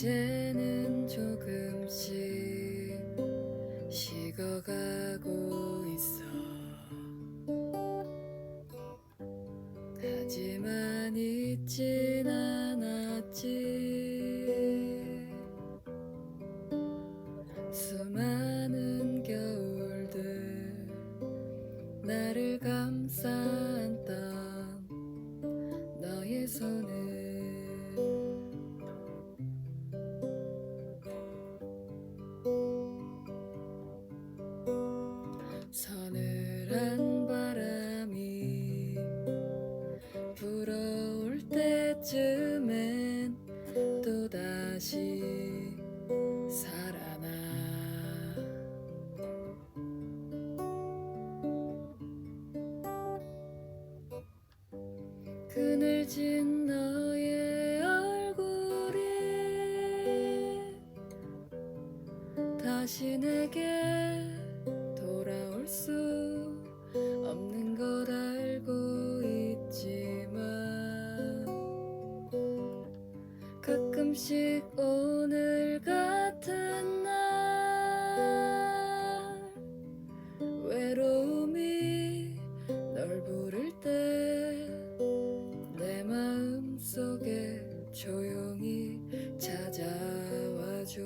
이제는 조금씩 식어가고 있어. 하지만 잊진 않았지. 수많은 겨울들 나를 감싸 안던 너의 손을 서늘한 바람이 불어올 때쯤엔 또다시 살아나. 그늘진 너의 얼굴이 다시 내게 돌아올 수 조금씩 오늘 같은 날. 외로움이 널 부를 때 내 마음 속에 조용히 찾아와줘